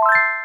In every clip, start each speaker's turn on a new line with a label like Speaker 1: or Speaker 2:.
Speaker 1: Bye.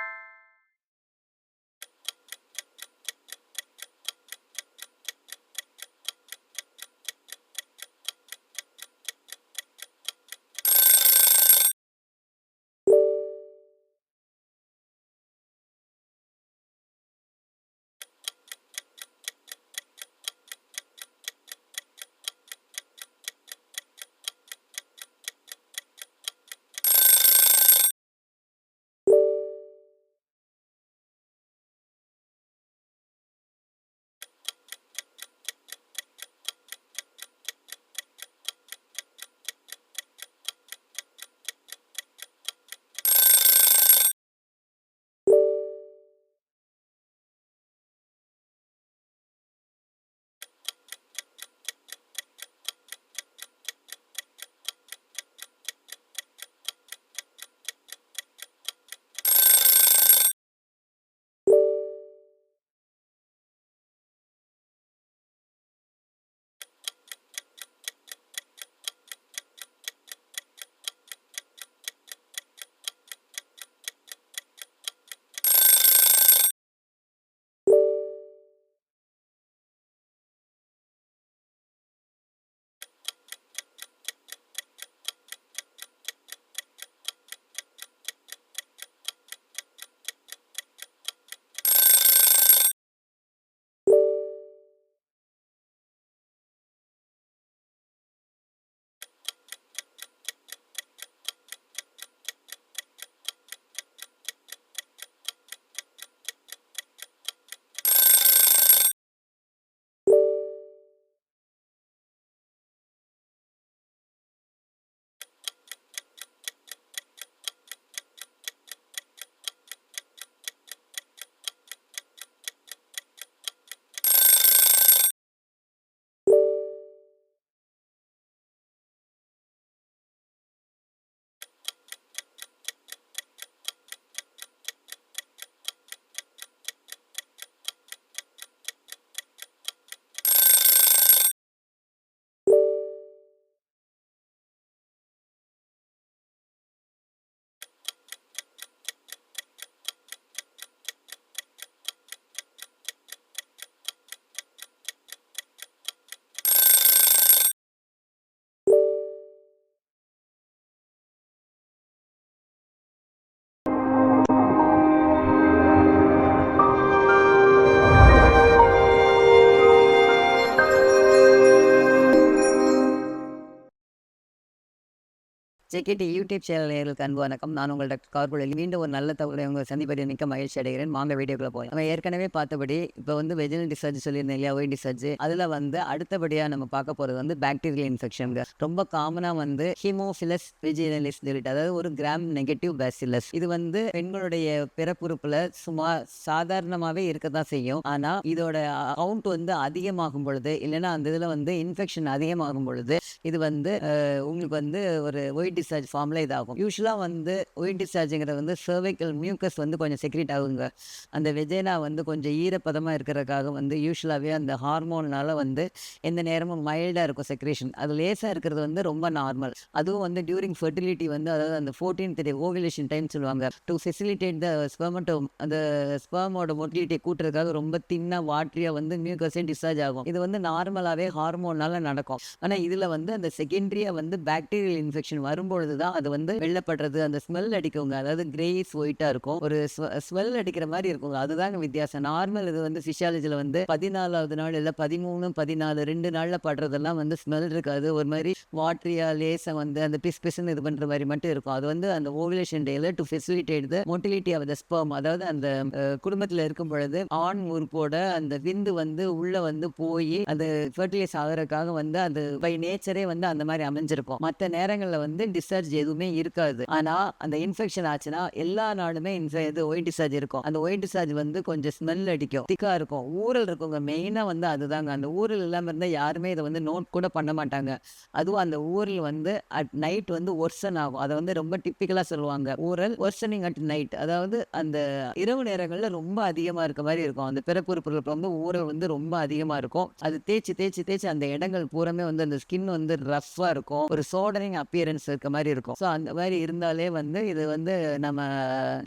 Speaker 1: JKD YouTube channel நேயர்களுக்கு அன்பு வணக்கம். நான் உங்கள் டாக்டர் கார்புழலி மீண்டும் ஒரு நல்ல தகவலை உங்கள் சந்திப்பதில் மிக்க மகிழ்ச்சி அடைகிறேன். வாங்க வீடியோக்குள்ள போய் நம்ம ஏற்கனவே பார்த்தபடி இப்போ வந்து வெஜினல் டிசர்ஜ் சொல்லியிருந்தேன் இல்லையா? ஒயின் டிசர்ஜ் அதில் வந்து அடுத்தபடியாக நம்ம பார்க்க போகிறது வந்து பாக்டீரியல் இன்ஃபெக்ஷன் ரொம்ப காமனாக வந்து ஹிமோஃபிலஸ் வெஜினலிஸ் சொல்லிட்டு அதாவது ஒரு கிராம் நெகட்டிவ் பேசிலஸ் இது வந்து பெண்களுடைய பிறப்புறுப்பில் சுமார் சாதாரணமாகவே இருக்க தான் செய்யும். ஆனால் இதோட அவுண்ட் வந்து அதிகமாகும் பொழுது இல்லைன்னா அந்த இதில் வந்து இன்ஃபெக்ஷன் அதிகமாகும் பொழுது இது வந்து உங்களுக்கு வந்து ஒரு ஒயிட் டிஸ்சார்ஜ் ஃபார்மில் இதாகும். யூஸ்வலாக வந்து ஒயின் டிஸ்சார்ஜுங்கிறது வந்து சர்வைக்கல் மியூக்கஸ் வந்து கொஞ்சம் செக்ரேட் ஆகுங்க. அந்த வெஜைனா வந்து கொஞ்சம் ஈரப்பதமாக இருக்கிறதுக்காக வந்து யூஸ்வலாகவே அந்த ஹார்மோனால் வந்து எந்த நேரமும் மைல்டாக இருக்கும் செக்ரேஷன் அது லேசாக இருக்கிறது வந்து ரொம்ப நார்மல் அதுவும் வந்து டியூரிங் ஃபெர்டிலிட்டி வந்து அதாவது அந்த ஃபோர்டீன் டே ஓவிலேஷன் டைம் சொல்லுவாங்க. டு ஃபெசிலிட்டேட் த ஸ்பெர்மட்டோ அந்த ஸ்பெர்மோட மொட்டிலிட்டியை கூட்டுறதுக்காக ரொம்ப தின்னாக வாட்ரியாக வந்து மியூக்கஸே டிஸ்சார்ஜ் ஆகும். இது வந்து நார்மலாகவே ஹார்மோனால் நடக்கும். ஆனால் இதில் வந்து அந்த செகண்டரியாக வந்து பாக்டீரியல் இன்ஃபெக்ஷன் வரும் வரும்பொழுது தான் அது வந்து வெள்ளப்படுறது அந்த ஸ்மெல் அடிக்கவங்க அதாவது கிரேஸ் ஒயிட்டாக இருக்கும். ஒரு ஸ்மெல் அடிக்கிற மாதிரி இருக்குங்க. அதுதாங்க வித்தியாசம். நார்மல் இது வந்து ஃபிஷியாலஜியில் வந்து பதினாலாவது நாள் இல்லை பதிமூணு பதினாலு ரெண்டு நாளில் படுறதெல்லாம் வந்து ஸ்மெல் இருக்காது. ஒரு மாதிரி வாட்ரியா லேசாக வந்து அந்த பிஸ் பிஸ்ன்னு இது பண்ணுற மாதிரி மட்டும் இருக்கும். அது வந்து அந்த ஓவிலேஷன் டேல to facilitate the motility of the sperm அதாவது அந்த குடும்பத்தில் இருக்கும் பொழுது ஆண் உறுப்போட அந்த விந்து வந்து உள்ள வந்து போய் அது ஃபர்டிலைஸ் ஆகிறதுக்காக வந்து அது பை நேச்சரே வந்து அந்த மாதிரி அமைஞ்சிருக்கும். மற்ற நேரங்களில் வந்து டிஸ்சார்ஜ் எதுவுமே இருக்காது. ஆனால் அந்த இன்ஃபெக்ஷன் ஆச்சுன்னா எல்லா நாளுமே இது ஒயிட் டிஸ்சார்ஜ் இருக்கும். அந்த ஒயிட் டிஸ்சார்ஜ் வந்து கொஞ்சம் ஸ்மெல் அடிக்கும். திக்கா இருக்கும். ஊரல் இருக்குங்க. மெயினாக வந்து அதுதாங்க. அந்த ஊரல் இல்லாமல் இருந்தால் யாருமே இதை வந்து நோட் கூட பண்ண மாட்டாங்க. அதுவும் அந்த ஊரல் வந்து அட் நைட் வந்து ஒர்சன் ஆகும். அதை வந்து ரொம்ப டிப்பிக்கலாக சொல்லுவாங்க. ஊரல் ஒர்சனிங் அட் நைட் அதாவது அந்த இரவு நேரங்களில் ரொம்ப அதிகமாக இருக்க மாதிரி இருக்கும். அந்த பிறப்புறுப்புகள் வந்து ஊரல் வந்து ரொம்ப அதிகமாக இருக்கும். அது தேய்ச்சி தேய்ச்சி தேய்ச்சி அந்த இடங்கள் பூரமே வந்து அந்த ஸ்கின் வந்து ரஃப்பாக இருக்கும். ஒரு சோடனிங் அப்பியரன்ஸ் இருக்கு. இருக்க மாதிரி இருக்கும். ஸோ அந்த மாதிரி இருந்தாலே வந்து இது வந்து நம்ம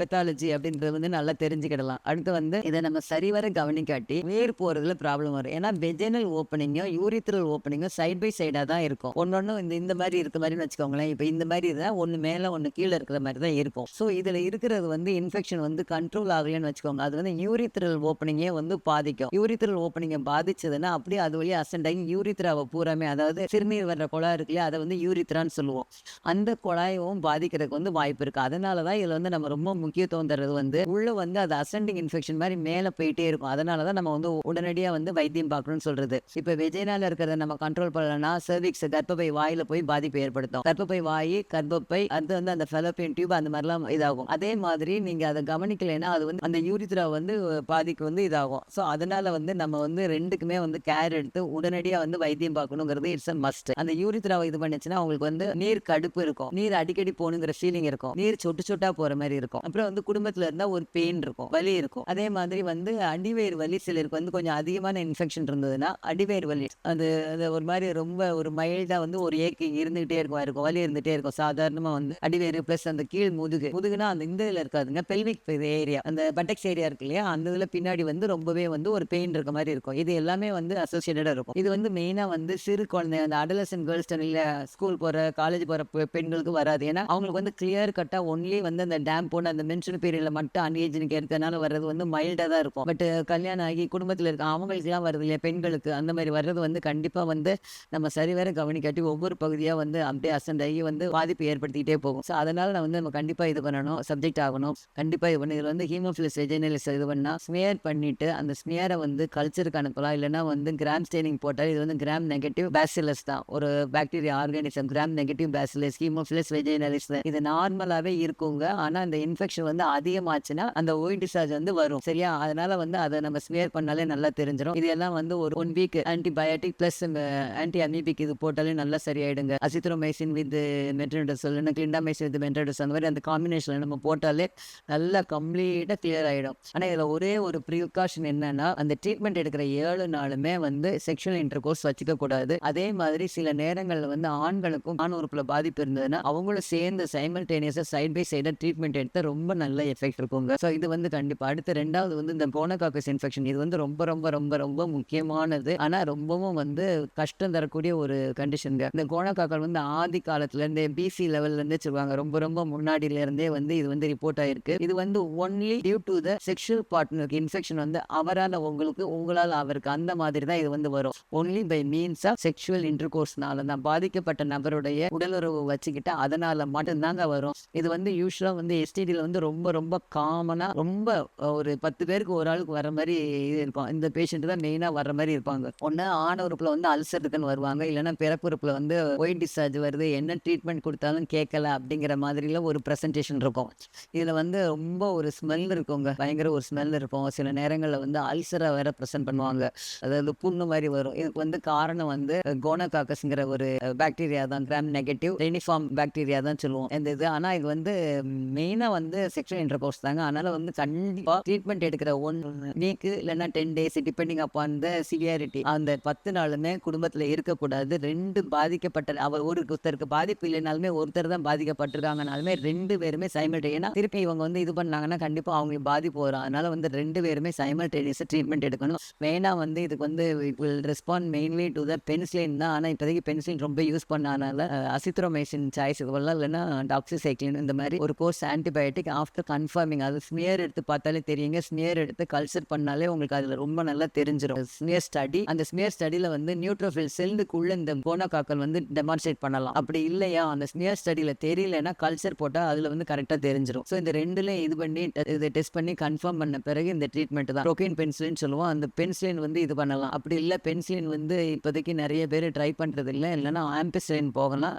Speaker 1: பெத்தாலஜி அப்படின்றது வந்து நல்லா தெரிஞ்சுக்கிடலாம். அடுத்து வந்து இதை நம்ம சரிவர கவனிக்காட்டி வேர் போறதுல ப்ராப்ளம் வரும். ஏன்னா வெஜினல் ஓப்பனிங்கும் யூரித்ரல் ஓப்பனிங்கும் சைட் பை சைடாக தான் இருக்கும். ஒன்னொன்னு இந்த இந்த மாதிரி இருக்க மாதிரின்னு வச்சுக்கோங்களேன். இப்போ இந்த மாதிரி தான் ஒன்று மேலே ஒன்று கீழே இருக்கிற மாதிரி தான் இருக்கும். ஸோ இதில் இருக்கிறது வந்து இன்ஃபெக்ஷன் வந்து கண்ட்ரோல் ஆகலைன்னு வச்சுக்கோங்க. அது வந்து யூரித்ரல் ஓப்பனிங்கே வந்து பாதிக்கும். யூரித்ரல் ஓப்பனிங்கை பாதிச்சதுன்னா அப்படியே அது வழியாக அசண்டாகி ஆகி யூரித்ராவை பூராமே அதாவது சிறுநீர் வர்ற குளம் இருக்கு இல்லையா அதை வந்து யூரித்ரான்னு சொல்லுவோம். அந்த குழாயும் பாதிக்கிறதுக்கு வந்து வாய்ப்பு இருக்கு. அதனால தான் இதில் வந்து நம்ம ரொம்ப முக்கியத்துவம் தர்றது வந்து உள்ள வந்து அது அசெண்டிங் இன்ஃபெக்ஷன் மாதிரி மேலே போயிட்டே இருக்கும். அதனால தான் நம்ம வந்து உடனடியாக வந்து வைத்தியம் பார்க்கணும்னு சொல்றது. இப்போ வெஜைனால இருக்கிறத நம்ம கண்ட்ரோல் பண்ணலன்னா சர்விக்ஸ் கர்ப்பப்பை வாயில போய் பாதிப்பு ஏற்படுத்தும். கர்ப்பப்பை வாய் கர்ப்பப்பை அது வந்து அந்த ஃபெலோப்பியன் டியூப் அந்த மாதிரிலாம் இதாகும். அதே மாதிரி நீங்க அதை கவனிக்கலைன்னா அது வந்து அந்த யூரித்ரா வந்து பாதிக்கு வந்து இதாகும். ஸோ அதனால வந்து நம்ம வந்து ரெண்டுக்குமே வந்து கேர் எடுத்து உடனடியாக வந்து வைத்தியம் பார்க்கணுங்கிறது இட்ஸ் அ மஸ்ட் அந்த யூரித்ராவை இது பண்ணுச்சுன்னா உங்களுக்கு வந்து நீர் கடுப்பு இருக்கும். நீர் அடிக்கடி போகணுங்கிற ஃபீலிங் இருக்கும். நீர் சொட்டு சொட்டா போற மாதிரி இருக்கும். அப்புறம் வந்து குடும்பத்துல இருந்தா ஒரு பெயின் இருக்கும். வலி இருக்கும். அதே மாதிரி வந்து அடிவயிறு வலி சிலருக்கு வந்து கொஞ்சம் அதிகமான இன்ஃபெக்ஷன் இருந்ததுன்னா அடிவயிறு வலி. அது ஒரு மாதிரி ரொம்ப ஒரு மைல்டா வந்து ஒரு ஏக்கி இருந்துகிட்டே இருக்கும். இருக்கும். வலி இருந்துகிட்டே இருக்கும். சாதாரணமா வந்து அடிவயிறு பிளஸ் அந்த கீழ் முதுகு. முதுகுனா அந்த இந்த இதுல இருக்காதுங்க. பெல்விக் ஏரியா அந்த பட்டெக்ஸ் ஏரியா இருக்கு இல்லையா? அந்த இதுல பின்னாடி வந்து ரொம்பவே வந்து ஒரு பெயின் இருக்க மாதிரி இருக்கும். இது எல்லாமே வந்து அசோசியேட்டடா இருக்கும். இது வந்து மெயினா வந்து சிறு குழந்தை அந்த அடலசன் கேர்ள்ஸ் ஸ்கூல் போற காலேஜ் போற பெண்களுக்கு வராது. ஏன்னா அவங்களுக்கு வந்து கிளியர் கட்டா ஒன்லி வந்து அந்த டேம் போன அந்த மென்ஷன் பீரியட்ல மட்டும் அன்ஏஜனுக்கு இருக்கிறதுனால வர்றது வந்து மைல்டா தான் இருக்கும். பட் கல்யாணம் ஆகி குடும்பத்தில் இருக்க அவங்களுக்குலாம் வருது இல்லையா? பெண்களுக்கு அந்த மாதிரி வர்றது வந்து கண்டிப்பா வந்து நம்ம சரிவர கவனிக்காட்டி ஒவ்வொரு பகுதியா வந்து அப்படியே அசண்ட் ஆகி வந்து பாதிப்பு ஏற்படுத்திக்கிட்டே போகும். ஸோ அதனால நான் வந்து நம்ம கண்டிப்பா இது பண்ணணும் சப்ஜெக்ட் ஆகணும். கண்டிப்பா இது பண்ணி. இதில் வந்து ஹீமோஃபிலிஸ் வெஜினலிஸ் இது பண்ணா ஸ்மியர் பண்ணிட்டு அந்த ஸ்மியரை வந்து கல்ச்சருக்கு அனுப்பலாம். இல்லைன்னா வந்து கிராம் ஸ்டெயினிங் போட்டால் இது வந்து கிராம் நெகட்டிவ் பேசிலஸ் தான். ஒரு bacteria organism gram negative bacillus haemophilus vaginalis இது நார்மலாகவே இருக்குங்க. ஆனால் இந்த இன்ஃபெக்ஷன் வந்து அதிகமாச்சுன்னா அந்த ஒய் டிசார்ஜ் வந்து வரும். சரியா? அதனால வந்து அதை நம்ம ஸ்மியர் பண்ணாலே நல்லா தெரிஞ்சிடும் இது எல்லாம் வந்து ஒரு one week antibiotic plus anti amoebic இது போட்டாலே நல்லா சரியாயிடுங்க. அசித்ரோமைசின் வித் மெட்ரடோசல் இல்லைன்னா கிளிண்டாமைசின் வித் மெட்ரடோஸ் அந்த மாதிரி அந்த காம்பினேஷன் நம்ம போட்டாலே நல்லா கம்ப்ளீட்டாக கிளியர் ஆகிடும் ஆனால் இதில் ஒரே ஒரு ப்ரிகாஷன் என்னன்னா அந்த ட்ரீட்மெண்ட் எடுக்கிற ஏழு நாளுமே வந்து செக்ஷுவல் இன்டர் கோர்ஸ் வச்சுக்க கூடாது அதே மாதிரி சில நேரங்களில் வந்து ஆண்களுக்கும் ஆண் உறுப்பில் பாதிப்பு இருந்ததுன்னா அவங்களும் சேர்ந்து சைமல்டேனியஸாக சைட் பை சைடாக ட்ரீட்மெண்ட் எடுத்தால் ரொம்ப நல்ல எஃபெக்ட் இருக்குங்க. ஸோ இது வந்து கண்டிப்பாக அடுத்து ரெண்டாவது வந்து இந்த கோனகாக்கஸ் இன்ஃபெக்ஷன் இது வந்து ரொம்ப ரொம்ப ரொம்ப ரொம்ப முக்கியமானது. ஆனால் ரொம்பவும் வந்து கஷ்டம் தரக்கூடிய ஒரு கண்டிஷனுங்க இந்த கோனக்காக்கள் வந்து ஆதி காலத்துல இருந்தே பிசி லெவல்லேருந்தே சொல்லுவாங்க. ரொம்ப ரொம்ப முன்னாடில இருந்தே வந்து இது வந்து ரிப்போர்ட் ஆயிருக்கு. இது வந்து only due to the sexual பார்ட்னருக்கு infection வந்து அவரால் உங்களுக்கு உங்களால் அவருக்கு அந்த மாதிரி தான் இது வந்து வரும். Only by means of sexual இன்டர்கோர்ஸ்னால தான். பாதிக்கப்பட்ட நபருடைய உடலுறவு வச்சுக்கிட்டா அதனால மட்டும்தாங்க வரும். இது வந்து யூஸ்வலாக வந்து எஸ்டிடியில் வந்து ரொம்ப ரொம்ப காமனாக ரொம்ப ஒரு பத்து பேருக்கு ஒரு ஆளுக்கு வர மாதிரி இது இருக்கும். இந்த பேஷண்ட் தான் மெயினாக வர்ற மாதிரி இருப்பாங்க. ஒன்று ஆண உறுப்புல வந்து அல்சர் இருக்குன்னு வருவாங்க. இல்லைன்னா பிறப்புறுப்புல வந்து ஒயிட் டிஸ்சார்ஜ் வருது. என்ன ட்ரீட்மெண்ட் கொடுத்தாலும் கேட்கல அப்படிங்கிற மாதிரிலாம் ஒரு ப்ரெசன்டேஷன் இருக்கும். இதில் வந்து ரொம்ப ஒரு ஸ்மெல் இருக்குங்க. பயங்கர ஒரு ஸ்மெல் இருக்கும். சில நேரங்களில் வந்து அல்சரை வேற ப்ரெசென்ட் பண்ணுவாங்க. அதாவது புண்ணு மாதிரி வரும். இதுக்கு வந்து காரணம் வந்து கோனகாக்கஸ்ங்கிற ஒரு பாக்டீரியா தான். கிராம் நெகட்டிவ் ரெனிஃபார்ம் பாக்டீரியா தான் சொல்லுவோம். இந்த இது. ஆனால் இது வந்து மெயினாக வந்து செக்ஷுவல் இன்டர்கோர்ஸ் தாங்க. அதனால வந்து கண்டிப்பாக ட்ரீட்மெண்ட் எடுக்கிற ஒன் வீக்கு இல்லைன்னா ten days depending upon the severity அந்த பத்து நாளுமே குடும்பத்தில் இருக்கக்கூடாது. ரெண்டு பாதிக்கப்பட்ட அவர் ஒரு ஒருத்தருக்கு பாதிப்பு இல்லைனாலுமே ஒருத்தர் தான் பாதிக்கப்பட்டிருக்காங்கனாலுமே ரெண்டு பேருமே சைமல்டேனா திருப்பி இவங்க வந்து இது பண்ணாங்கன்னா கண்டிப்பாக அவங்களுக்கு பாதிப்பு வரும். அதனால வந்து ரெண்டு பேருமே சைமல்டேனியஸாக ட்ரீட்மெண்ட் எடுக்கணும். மெயினாக வந்து இதுக்கு வந்து will respond mainly to the penicillin தான். ஆனால் இப்போதைக்கு பென்சிலின் ரொம்ப யூஸ் பண்ணனால அசித்ரோமைசின் சாய்ஸ் இதுவெல்லாம் இல்லைன்னா டாக்ஸிசைக்ளின் இந்த மாதிரி ஒரு கோர்ஸ் ஆன்டிபயோட்டிக் ஆஃப்டர் கன்ஃபார்மிங் அது ஸ்மியர் எடுத்து பார்த்தாலே தெரியுங்க. ஸ்மியர் எடுத்து கல்ச்சர் பண்ணாலே உங்களுக்கு அதில் ரொம்ப நல்லா தெரிஞ்சிடும் ஸ்மியர் ஸ்டடி அந்த ஸ்மியர் ஸ்டடியில் வந்து நியூட்ரோஃபில் செல்லுக்குள்ள இந்த கோனோகாக்கல் வந்து டெமான்ஸ்ட்ரேட் பண்ணலாம். அப்படி இல்லையா? அந்த ஸ்மியர் ஸ்டடியில் தெரியலன்னா கல்ச்சர் போட்டால் அதில் வந்து கரெக்டாக தெரிஞ்சிடும் ஸோ இந்த ரெண்டுலையும் இது பண்ணி இதை டெஸ்ட் பண்ணி கன்ஃபார்ம் பண்ண பிறகு இந்த ட்ரீட்மெண்ட் தான். ப்ரோக்கீன் பென்சிலின் சொல்லுவோம். அந்த பென்சிலின் வந்து இது பண்ணலாம். அப்படி இல்லை பென்சிலின் வந்து இப்போதைக்கு நிறைய பேர் ட்ரை பண்ணுறது இல்லை இல்லைன்னா ஆம்பிசிலின் போகலாம்.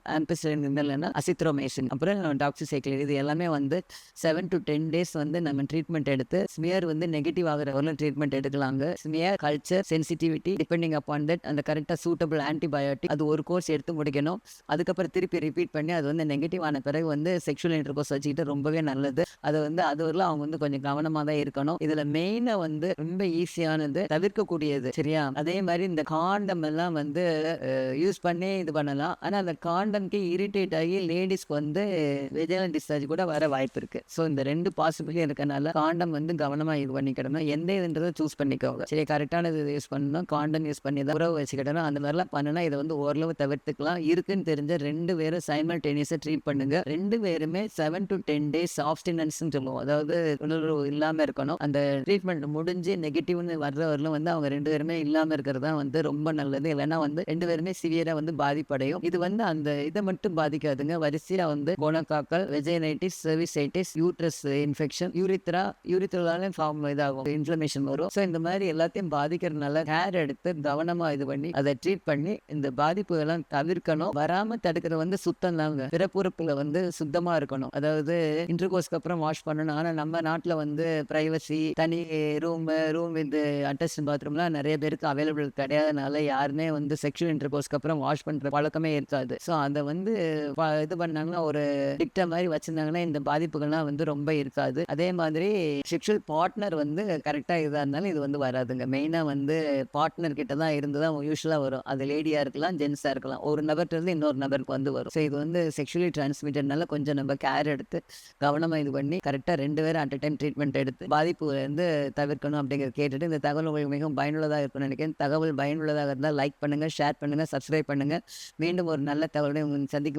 Speaker 1: ஆம்பிசிலின் இல்லைன்னா அசித்ரோமேஷன். அப்புறம் டாக்ஸிசைக்ளின் இது எல்லாமே வந்து செவன் டு டென் டேஸ் வந்து நம்ம ட்ரீட்மெண்ட் எடுத்து ஸ்மியர் வந்து நெகட்டிவ் ஆகிற வரலும் treatment எடுக்கலாங்க. Smear culture sensitivity depending upon that அந்த கரெக்டாக சூட்டபிள் ஆன்டிபயோட்டிக் அது ஒரு கோர்ஸ் எடுத்து முடிக்கணும். அதுக்கப்புறம் திருப்பி ரிப்பீட் பண்ணி அது வந்து நெகட்டிவ் ஆன பிறகு வந்து செக்ஷுவல் இன்டர் கோர்ஸ் வச்சுக்கிட்டு ரொம்பவே நல்லது. அது வந்து அது வரலாம். அவங்க வந்து கொஞ்சம் கவனமாக தான் இருக்கணும். இதில் மெயினாக வந்து ரொம்ப ஈஸியானது தவிர்க்கக்கூடியது. சரியா? அதே மாதிரி இந்த காண்டம் எல்லாம் வந்து யூஸ் பண்ணி இது பண்ணலாம். ஆனால் அந்த காண்டம்க்கு இரு இரிட்டேட் ஆகி லேடிஸ்க்கு வந்து வெஜினல் டிஸ்சார்ஜ் கூட வர வாய்ப்பு இருக்கு ஸோ இந்த ரெண்டு பாசிபிலிட்டி இருக்கனால காண்டம் வந்து கவனமா இது பண்ணிக்கிடணும். எந்த இதுன்றதை சூஸ் பண்ணிக்கோங்க. சரி கரெக்டான இது யூஸ் பண்ணணும். காண்டம் யூஸ் பண்ணி தான் உறவு வச்சுக்கிடணும். அந்த மாதிரிலாம் பண்ணுனா இதை வந்து ஓரளவு தவிர்த்துக்கலாம். இருக்குன்னு தெரிஞ்ச ரெண்டு பேரும் சைமல் டென்னிஸை ட்ரீட் பண்ணுங்க. ரெண்டு பேருமே செவன் டு டென் டேஸ் ஆப்ஸ்டினன்ஸ்னு சொல்லுவோம். அதாவது உணர்வு இல்லாமல் இருக்கணும். அந்த ட்ரீட்மெண்ட் முடிஞ்சு நெகட்டிவ்னு வர்ற வரலும் வந்து அவங்க ரெண்டு பேருமே இல்லாமல் இருக்கிறது தான் வந்து ரொம்ப நல்லது. இல்லைன்னா வந்து ரெண்டு பேருமே சிவியராக வந்து பாதிப்படையும். இது வந்து அந்த இதை மட்டும் பாதிக்காதுங்க. வரிசையா வந்து கோணக்காக்கள் vaginitis cervicitis uterus infection urethra யூரித்ரால form இதாகும். இன்ஃபர்மேஷன் வரும். ஸோ இந்த மாதிரி எல்லாத்தையும் பாதிக்கிறதுனால ஹேர் எடுத்து கவனமாக இது பண்ணி அதை ட்ரீட் பண்ணி இந்த பாதிப்புகள்லாம் தவிர்க்கணும். வராமல் தடுக்கிறது வந்து சுத்தம் தாங்க. பிறப்புறுப்புல வந்து சுத்தமாக இருக்கணும். அதாவது இன்டர்கோஸ்க்கு அப்புறம் வாஷ் பண்ணணும். ஆனால் நம்ம நாட்டில் வந்து ப்ரைவசி தனி ரூம் ரூம் இது அட்டஸ்ட் பாத்ரூம்லாம் நிறைய பேருக்கு அவைலபிள் கிடையாதனால யாருமே வந்து செக்ஷுவல் இன்டர்கோஸ்க்கு அப்புறம் வாஷ் பண்ணுற பழக்கமே இருக்காது. ஸோ அதை வந்து இது பண்ணாங்கன்னா ஒரு திட்டம் மாதிரி வச்சிருந்தாங்கன்னா இந்த பாதிப்புகள்லாம் வந்து ரொம்ப இருக்காது. அதே மாதிரி செக்ஷுவல் பார்ட்னர் வந்து கரெக்டாக இதாக இருந்தாலும் இது வந்து வராதுங்க. மெயினாக வந்து பார்ட்னர் கிட்ட தான் இருந்து தான் யூஸ்வலாக வரும். அது லேடியாக இருக்கலாம் ஜென்ஸாக இருக்கலாம். ஒரு நபர்கிட்ட இருந்து இன்னொரு நபருக்கு வந்து வரும். ஸோ இது வந்து செக்ஷுவலி டிரான்ஸ்மிட்டட்னால கொஞ்சம் நம்ம கேர் எடுத்து கவனமாக இது பண்ணி கரெக்டாக ரெண்டு பேரும் அட் அ டைம் ட்ரீட்மெண்ட் எடுத்து பாதிப்பு வந்து தவிர்க்கணும் அப்படிங்கிறத கேட்டுட்டு இந்த தகவல் உங்களுக்கு மிகவும் பயனுள்ளதாக இருக்கும்னு நினைக்கிறேன். தகவல் பயனுள்ளதாக இருந்தால் லைக் பண்ணுங்கள் ஷேர் பண்ணுங்கள் சப்ஸ்கிரைப் பண்ணுங்கள் மீண்டும் ஒரு நல்ல தகவலை உங்களை சந்திக்கும்